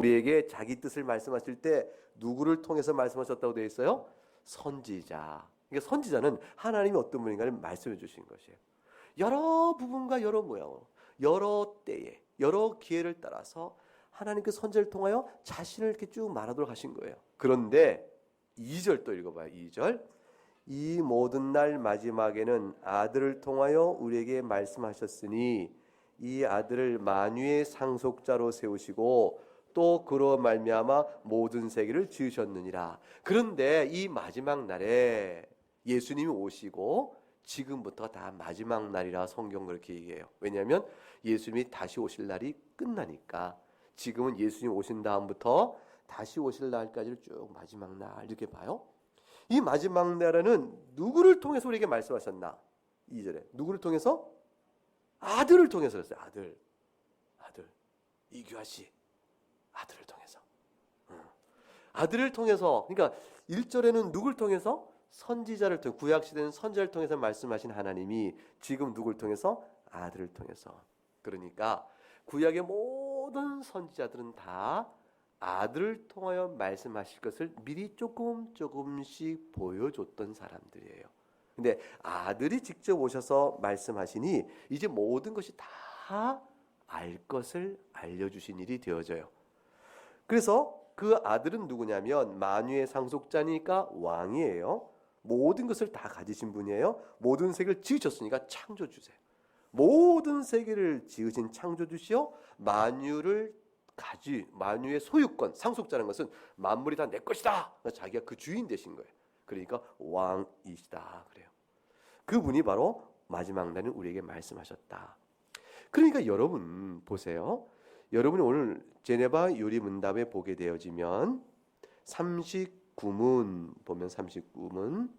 우리에게 자기 뜻을 말씀하실 때 누구를 통해서 말씀하셨다고 되어 있어요? 선지자. 그러니까 선지자는 하나님이 어떤 분인가를 말씀해 주신 것이에요. 여러 부분과 여러 모양으로 여러 때에 여러 기회를 따라서 하나님 그 선지를 통하여 자신을 이렇게 쭉 말하도록 하신 거예요. 그런데 2절 또 읽어봐요. 2절. 이 모든 날 마지막에는 아들을 통하여 우리에게 말씀하셨으니 이 아들을 만유의 상속자로 세우시고 또 그로 말미암아 모든 세계를 지으셨느니라. 그런데 이 마지막 날에 예수님이 오시고 지금부터 다 마지막 날이라 성경 그렇게 얘기해요. 왜냐하면 예수님이 다시 오실 날이 끝나니까 지금은 예수님 오신 다음부터 다시 오실 날까지를 쭉 마지막 날 이렇게 봐요. 이 마지막 날에는 누구를 통해서 우리에게 말씀하셨나? 2절에 누구를 통해서? 아들을 통해서 그랬어요. 아들, 아들, 이규하 씨, 아들을 통해서. 어. 아들을 통해서, 그러니까 1절에는 누굴 통해서? 선지자를 통해 구약 시대는 선지자를 통해서 말씀하신 하나님이 지금 누굴 통해서? 아들을 통해서. 그러니까 구약의 모든 선지자들은 다 아들을 통하여 말씀하실 것을 미리 조금 조금씩 보여줬던 사람들이에요. 근데 아들이 직접 오셔서 말씀하시니 이제 모든 것이 다 알 것을 알려주신 일이 되어져요. 그래서 그 아들은 누구냐면 만유의 상속자니까 왕이에요. 모든 것을 다 가지신 분이에요. 모든 세계를 지으셨으니까 창조주세요. 모든 세계를 지으신 창조주시요 만유를 가지 만유의 소유권 상속자는 것은 만물이 다 내 것이다. 자기가 그 주인 되신 거예요. 그러니까 왕이시다 그래요. 그분이 바로 마지막 날은 우리에게 말씀하셨다. 그러니까 여러분 보세요. 여러분이 오늘 제네바 요리 문답에 보게 되어지면 39문 보면 39문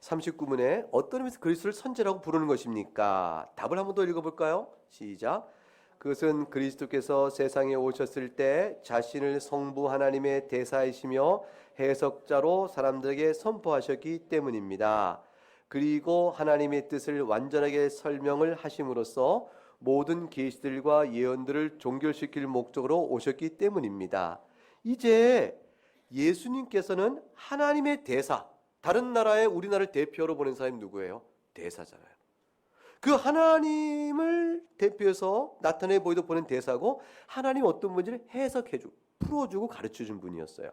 39문에 어떤 의미에서 그리스도를 선제라고 부르는 것입니까? 답을 한번 더 읽어볼까요? 시작. 그것은 그리스도께서 세상에 오셨을 때 자신을 성부 하나님의 대사이시며 해석자로 사람들에게 선포하셨기 때문입니다. 그리고 하나님의 뜻을 완전하게 설명을 하심으로써 모든 계시들과 예언들을 종결시킬 목적으로 오셨기 때문입니다. 이제 예수님께서는 하나님의 대사, 다른 나라의 우리나라를 대표로 보낸 사람이 누구예요? 대사잖아요. 그 하나님을 대표해서 나타내 보이도 보낸 대사고 하나님 어떤 분인지를 해석해주고 풀어주고 가르쳐준 분이었어요.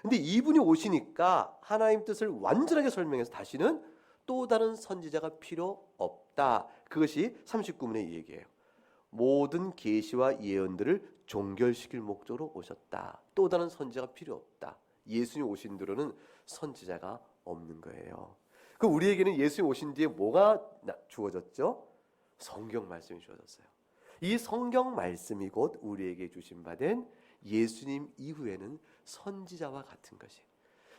근데 이분이 오시니까 하나님 뜻을 완전하게 설명해서 다시는 또 다른 선지자가 필요 없다. 그것이 39문의 얘기예요. 모든 계시와 예언들을 종결시킬 목적으로 오셨다. 또 다른 선지자가 필요 없다. 예수님 오신 뒤로는 선지자가 없는 거예요. 그 우리에게는 예수님 오신 뒤에 뭐가 주어졌죠? 성경 말씀이 주어졌어요. 이 성경 말씀이 곧 우리에게 주신 바된 예수님 이후에는 선지자와 같은 것이.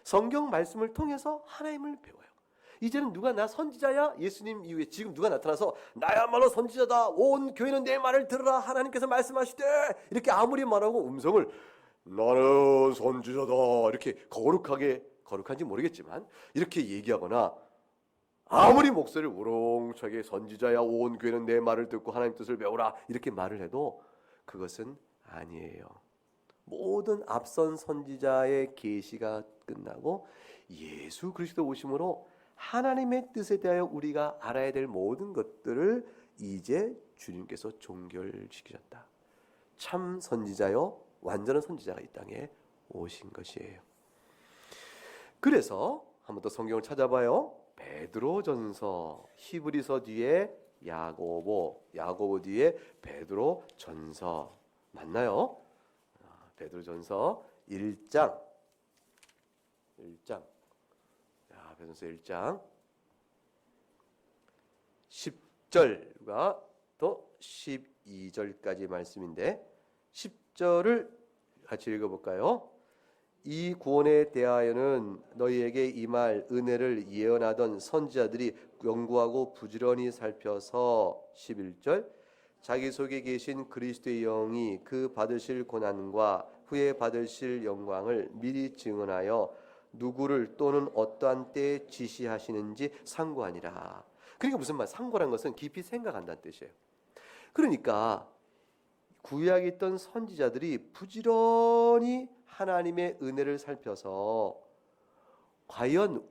성경 말씀을 통해서 하나님을 배워요. 이제는 누가 나 선지자야? 예수님 이후에 지금 누가 나타나서 나야말로 선지자다. 온 교회는 내 말을 들으라. 하나님께서 말씀하시되 이렇게 아무리 말하고 음성을 나는 선지자다. 이렇게 거룩하게 거룩한지 모르겠지만 이렇게 얘기하거나 아무리 목소리를 우렁차게 선지자야 온 교회는 내 말을 듣고 하나님 뜻을 배우라 이렇게 말을 해도 그것은 아니에요. 모든 앞선 선지자의 계시가 끝나고 예수 그리스도 오심으로 하나님의 뜻에 대하여 우리가 알아야 될 모든 것들을 이제 주님께서 종결시키셨다. 참 선지자요 완전한 선지자가 이 땅에 오신 것이에요. 그래서 한번 더 성경을 찾아봐요. 베드로전서, 히브리서 뒤에 야고보, 야고보 뒤에 베드로전서 맞나요? 아, 베드로전서 1장 1장 자, 베드로전서 1장 10절과 또 12절까지 말씀인데 10절을 같이 읽어볼까요? 이 구원에 대하여는 너희에게 이말 은혜를 예언하던 선지자들이 연구하고 부지런히 살펴서 11절 자기 속에 계신 그리스도의 영이 그 받으실 고난과 후에 받으실 영광을 미리 증언하여 누구를 또는 어떠한 때에 지시하시는지 상고하니라. 그러니까 무슨 말? 상고란 것은 깊이 생각한다는 뜻이에요. 그러니까 구약에 있던 선지자들이 부지런히 하나님의 은혜를 살펴서 과연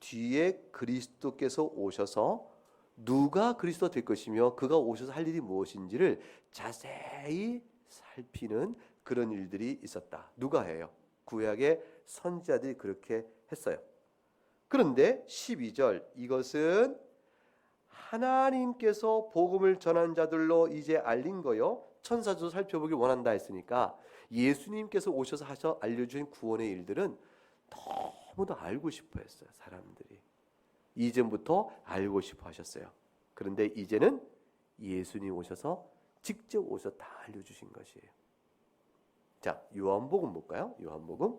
뒤에 그리스도께서 오셔서 누가 그리스도 될 것이며 그가 오셔서 할 일이 무엇인지를 자세히 살피는 그런 일들이 있었다. 누가 해요? 구약의 선지자들이 그렇게 했어요. 그런데 12절 이것은 하나님께서 복음을 전한 자들로 이제 알린 거요. 천사도 살펴보길 원한다 했으니까 예수님께서 오셔서 하셔 알려주신 구원의 일들은 너무도 알고 싶어 했어요. 사람들이. 이전부터 알고 싶어 하셨어요. 그런데 이제는 예수님 오셔서 직접 오셔서 다 알려주신 것이에요. 자, 요한복음 볼까요? 요한복음.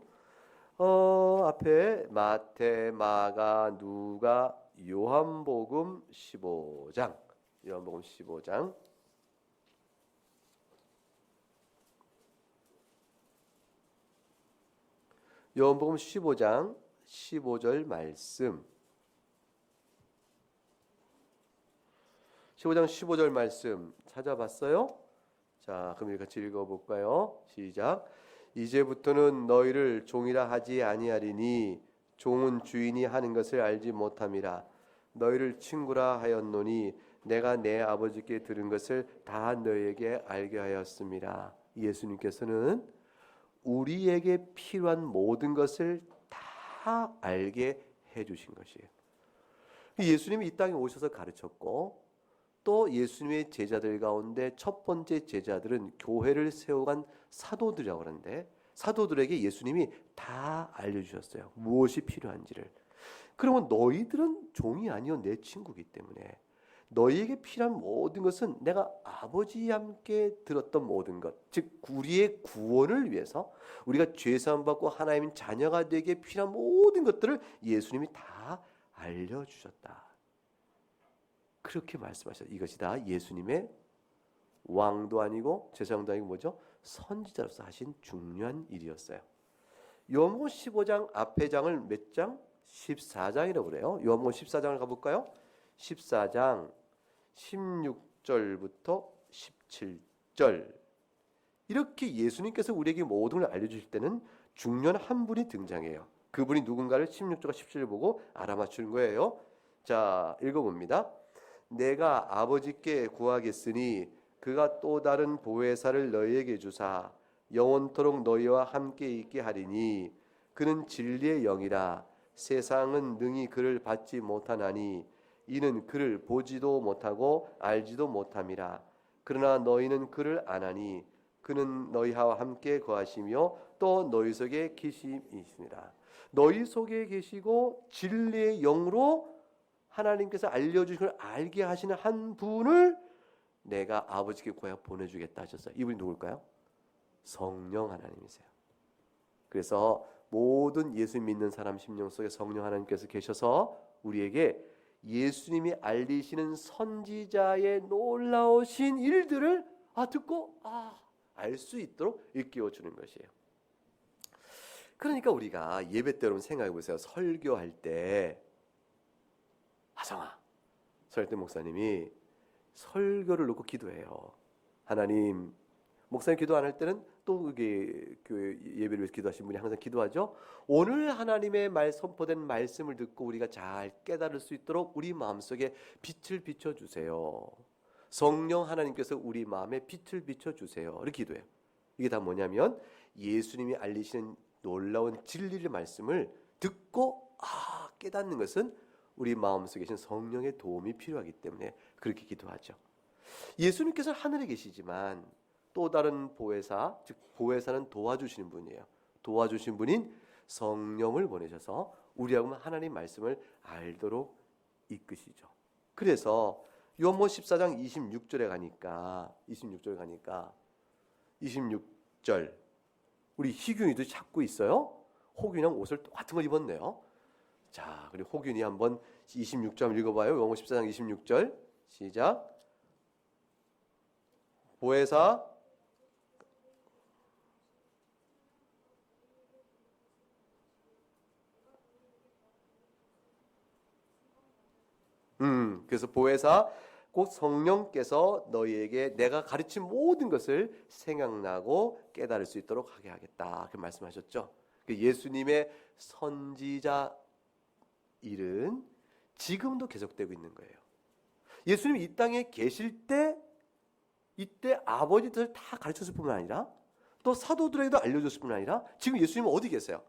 어, 앞에 마태, 마가, 누가, 요한복음 15장. 요한복음 15장. 요한복음 15장 15절 말씀. 15장 15절 말씀 찾아봤어요? 자, 그럼 같이 읽어 볼까요? 시작. 이제부터는 너희를 종이라 하지 아니하리니 종은 주인이 하는 것을 알지 못함이라. 너희를 친구라 하였노니 내가 내 아버지께 들은 것을 다 너희에게 알게 하였습니다. 예수님께서는 우리에게 필요한 모든 것을 다 알게 해 주신 것이에요. 예수님이 이 땅에 오셔서 가르쳤고 또 예수님의 제자들 가운데 첫 번째 제자들은 교회를 세워간 사도들이라고 하는데 사도들에게 예수님이 다 알려주셨어요. 무엇이 필요한지를. 그러면 너희들은 종이 아니요 내 친구기 때문에 너희에게 필요한 모든 것은 내가 아버지와 함께 들었던 모든 것, 즉 우리의 구원을 위해서 우리가 죄 사함 받고 하나님의 자녀가 되기에 필요한 모든 것들을 예수님이 다 알려주셨다. 그렇게 말씀하셨어요. 이것이 다 예수님의 왕도 아니고 제사장도 아니고 뭐죠? 선지자로서 하신 중요한 일이었어요. 요한복음 15장 앞에 장을 몇 장? 14장이라고 그래요. 요한복음 14장을 가볼까요? 14장 16절부터 17절 이렇게 예수님께서 우리에게 모든 걸 알려주실 때는 중요한 한 분이 등장해요. 그분이 누군가를 16절과 17절 보고 알아맞추는 거예요. 자, 읽어봅니다. 내가 아버지께 구하겠으니 그가 또 다른 보혜사를 너희에게 주사 영원토록 너희와 함께 있게 하리니 그는 진리의 영이라. 세상은 능히 그를 받지 못하나니 이는 그를 보지도 못하고 알지도 못함이라. 그러나 너희는 그를 아나니 그는 너희와 함께 거하시며 또 너희 속에 계심이시니라. 너희 속에 계시고 진리의 영으로 하나님께서 알려주신 걸 알게 하시는 한 분을 내가 아버지께 구하여 보내주겠다 하셨어요. 이분이 누굴까요? 성령 하나님이세요. 그래서 모든 예수 믿는 사람 심령 속에 성령 하나님께서 계셔서 우리에게 예수님이 알리시는 선지자의 놀라우신 일들을 아 듣고 아 알 수 있도록 일깨워 주는 것이에요. 그러니까 우리가 예배 때 여러분 생각해 보세요. 설교할 때 하성아 설때 목사님이 설교를 놓고 기도해요. 하나님 목사님 기도 안 할 때는 또 그게 교회 예배를 위해서 기도하신 분이 항상 기도하죠. 오늘 하나님의 말 선포된 말씀을 듣고 우리가 잘 깨달을 수 있도록 우리 마음속에 빛을 비춰 주세요. 성령 하나님께서 우리 마음에 빛을 비춰 주세요. 이렇게 기도해요. 이게 다 뭐냐면 예수님이 알리시는 놀라운 진리의 말씀을 듣고 아 깨닫는 것은 우리 마음속에 계신 성령의 도움이 필요하기 때문에 그렇게 기도하죠. 예수님께서 하늘에 계시지만 또 다른 보혜사, 즉 보혜사는 도와주시는 분이에요. 도와주신 분인 성령을 보내셔서 우리하고 하나님 말씀을 알도록 이끄시죠. 그래서 요한복 14장 26절에 가니까 26절에 가니까 26절 우리 희균이도 찾고 있어요. 호균이랑 옷을 똑같은 걸 입었네요. 자, 그리고 호균이 한번 26절 읽어봐요. 영어 14장 26절 시작. 보혜사 음, 그래서 보혜사 곧 성령께서 너희에게 내가 가르친 모든 것을 생각나고 깨달을 수 있도록 하게 하겠다. 그 말씀하셨죠. 그 예수님의 선지자 일은 지금도 계속되고 있는 거예요. 예수님 이 땅에 계실 때 이때 아버지 뜻을 다 가르쳤을 뿐만 아니라 또 사도들에게도 알려줬을 뿐만 아니라 지금 예수님은 어디 계세요?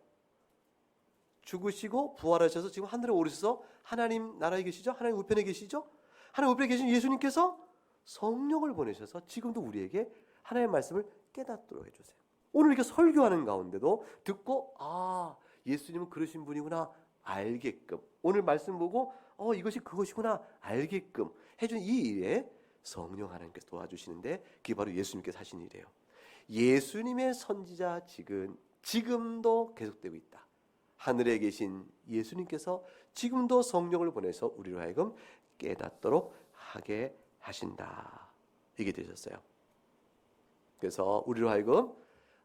죽으시고 부활하셔서 지금 하늘에 오르셔서 하나님 나라에 계시죠? 하나님 우편에 계시죠? 하나님 우편에 계신 예수님께서 성령을 보내셔서 지금도 우리에게 하나님의 말씀을 깨닫도록 해주세요. 오늘 이렇게 설교하는 가운데도 듣고 아 예수님은 그러신 분이구나 알게끔 오늘 말씀 보고 어 이것이 그것이구나 알게끔 해준 이 일에 성령 하나님께서 도와주시는데 그게 바로 예수님께서 하신 일이에요. 예수님의 선지자 직은 지금도 계속되고 있다. 하늘에 계신 예수님께서 지금도 성령을 보내서 우리로 하여금 깨닫도록 하게 하신다. 이게 되셨어요. 그래서 우리로 하여금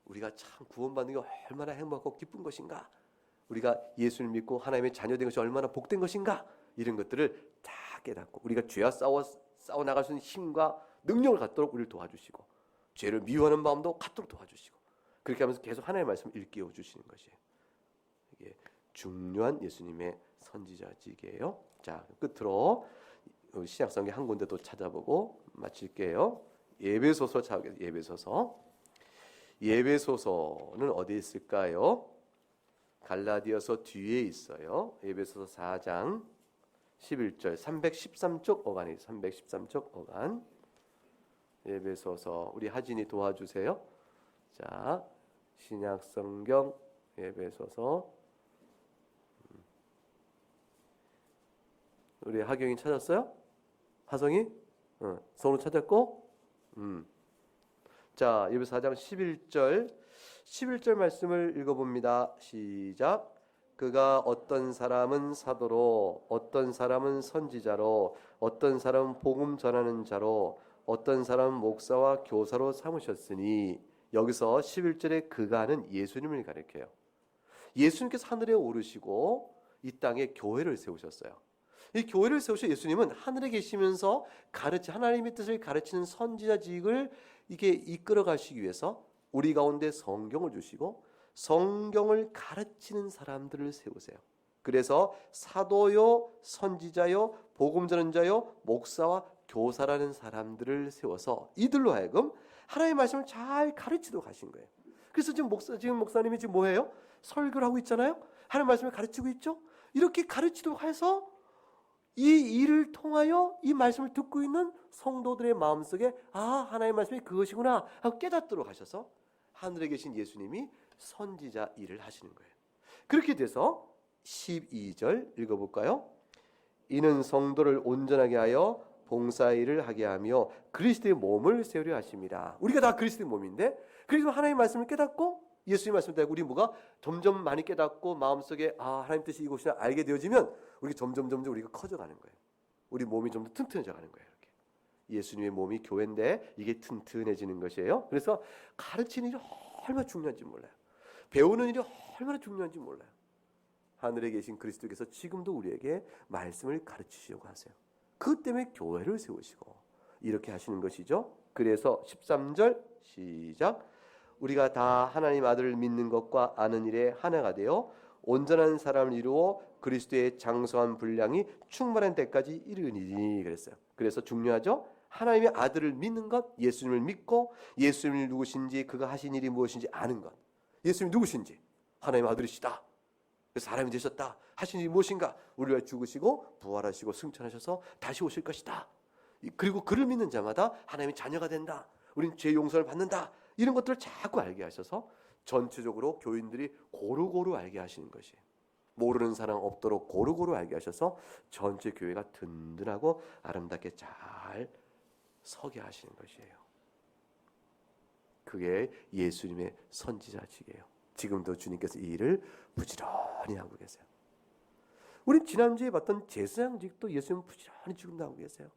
우리가 참 구원받는 게 얼마나 행복하고 기쁜 것인가. 우리가 예수를 믿고 하나님의 자녀된 것이 얼마나 복된 것인가. 이런 것들을 다 깨닫고 우리가 죄와 싸워 싸워 나갈 수 있는 힘과 능력을 갖도록 우리를 도와주시고 죄를 미워하는 마음도 갖도록 도와주시고 그렇게 하면서 계속 하나님의 말씀을 일깨워 주시는 것이에요. 이게 중요한 예수님의 선지자직이에요. 자 끝으로 신약성경 한 군데 또 찾아보고 마칠게요. 예배소서 찾아보겠습니다. 예배소서. 예배소서는 어디 있을까요? 갈라디아서 뒤에 있어요. 예배소서 4장 11절 313쪽 어간이 313쪽 어간. 예배소서 우리 하진이 도와주세요. 자, 신약 성경 예배소서 음. 우리 하경이 찾았어요? 하성이? 어, 성우 찾았고? 음. 자, 예배소 4장 11절 11절 말씀을 읽어봅니다. 시작. 그가 어떤 사람은 사도로, 어떤 사람은 선지자로, 어떤 사람은 복음 전하는 자로, 어떤 사람은 목사와 교사로 삼으셨으니 여기서 11절에 그가는 예수님을 가리켜요. 예수님께서 하늘에 오르시고 이 땅에 교회를 세우셨어요. 이 교회를 세우신 예수님은 하늘에 계시면서 가르치 하나님의 뜻을 가르치는 선지자직을 이게 이끌어 가시기 위해서 우리 가운데 성경을 주시고 성경을 가르치는 사람들을 세우세요. 그래서 사도요, 선지자요, 복음 전자요, 목사와 교사라는 사람들을 세워서 이들로 하여금 하나님의 말씀을 잘 가르치도록 하신 거예요. 그래서 지금 목사 지금 목사님이 지금 뭐해요? 설교를 하고 있잖아요. 하나님 말씀을 가르치고 있죠. 이렇게 가르치도록 해서 이 일을 통하여 이 말씀을 듣고 있는 성도들의 마음속에 아 하나님의 말씀이 그것이구나 하고 깨닫도록 하셔서 하늘에 계신 예수님이 선지자 일을 하시는 거예요. 그렇게 돼서 12절 읽어볼까요? 이는 성도를 온전하게 하여 봉사일을 하게 하며 그리스도의 몸을 세우려 하십니다. 우리가 다 그리스도의 몸인데 그래서 하나님의 말씀을 깨닫고 예수님 따고 우리 뭐가 점점 많이 깨닫고 마음속에 아 하나님 뜻이 이곳이나 알게 되어지면 우리 점점 점점 우리가 커져가는 거예요. 우리 몸이 좀 더 튼튼해져 가는 거예요. 이렇게. 예수님의 몸이 교회인데 이게 튼튼해지는 것이에요. 그래서 가르치는 일이 얼마나 중요한지 몰라요. 배우는 일이 얼마나 중요한지 몰라요. 하늘에 계신 그리스도께서 지금도 우리에게 말씀을 가르치시려고 하세요. 그 때문에 교회를 세우시고 이렇게 하시는 것이죠. 그래서 13절 시작 우리가 다 하나님 아들을 믿는 것과 아는 일에 하나가 되어 온전한 사람을 이루어 그리스도의 장성한 분량이 충만한 때까지 이르니니 그랬어요. 그래서 중요하죠. 하나님의 아들을 믿는 것, 예수님을 믿고 예수님이 누구신지 그가 하신 일이 무엇인지 아는 것. 예수님이 누구신지 하나님의 아들이시다. 그래서 사람이 되셨다. 하신 일이 무엇인가? 우리를 죽으시고 부활하시고 승천하셔서 다시 오실 것이다. 그리고 그를 믿는 자마다 하나님의 자녀가 된다. 우린 죄 용서를 받는다. 이런 것들을 자꾸 알게 하셔서 전체적으로 교인들이 고루고루 알게 하시는 것이에요. 모르는 사람 없도록 고루고루 알게 하셔서 전체 교회가 든든하고 아름답게 잘 서게 하시는 것이에요. 그게 예수님의 선지자직이에요. 지금도 주님께서 이 일을 부지런히 하고 계세요. 우리 지난주에 봤던 제사장직도 예수님 부지런히 지금도 하고 계세요.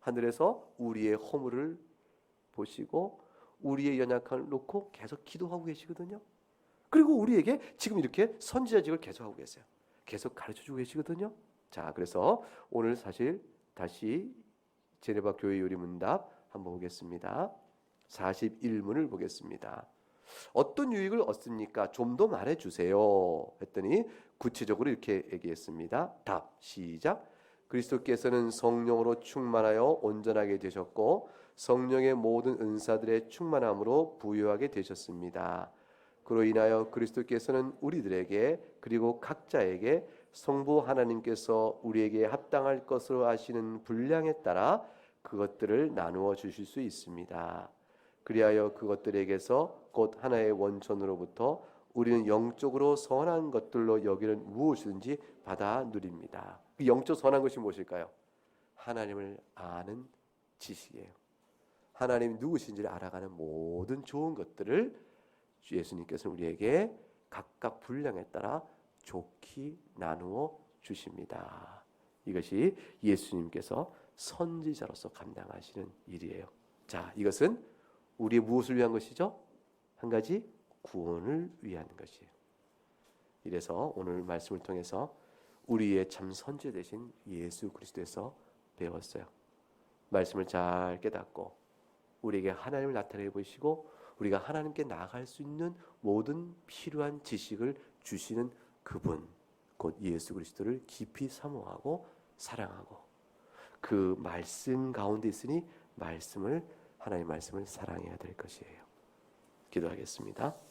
하늘에서 우리의 허물을 보시고 우리의 연약함을 놓고 계속 기도하고 계시거든요. 그리고 우리에게 지금 이렇게 선지자직을 계속 하고 계세요. 계속 가르쳐 주고 계시거든요. 자, 그래서 오늘 사실 다시 제네바 교회 요리 문답 한번 보겠습니다. 41문을 보겠습니다. 어떤 유익을 얻습니까? 좀 더 말해 주세요. 했더니 구체적으로 이렇게 얘기했습니다. 답 시작. 그리스도께서는 성령으로 충만하여 온전하게 되셨고 성령의 모든 은사들의 충만함으로 부유하게 되셨습니다. 그로 인하여 그리스도께서는 우리들에게 그리고 각자에게 성부 하나님께서 우리에게 합당할 것으로 하시는 분량에 따라 그것들을 나누어 주실 수 있습니다. 그리하여 그것들에게서 곧 하나의 원천으로부터 우리는 영적으로 선한 것들로 여기는 무엇이든지 받아 누립니다. 그 영적 선한 것이 무엇일까요? 하나님을 아는 지식이에요. 하나님이 누구신지를 알아가는 모든 좋은 것들을 주 예수님께서 우리에게 각각 분량에 따라 좋게 나누어 주십니다. 이것이 예수님께서 선지자로서 감당하시는 일이에요. 자, 이것은 우리 무엇을 위한 것이죠? 한 가지 구원을 위한 것이에요. 이래서 오늘 말씀을 통해서 우리의 참 선지 되신 예수 그리스도에서 배웠어요. 말씀을 잘 깨닫고 우리에게 하나님을 나타내 보시고 우리가 하나님께 나아갈 수 있는 모든 필요한 지식을 주시는 그분 곧 예수 그리스도를 깊이 사모하고 사랑하고 그 말씀 가운데 있으니 말씀을 하나님의 말씀을 사랑해야 될 것이에요. 기도하겠습니다.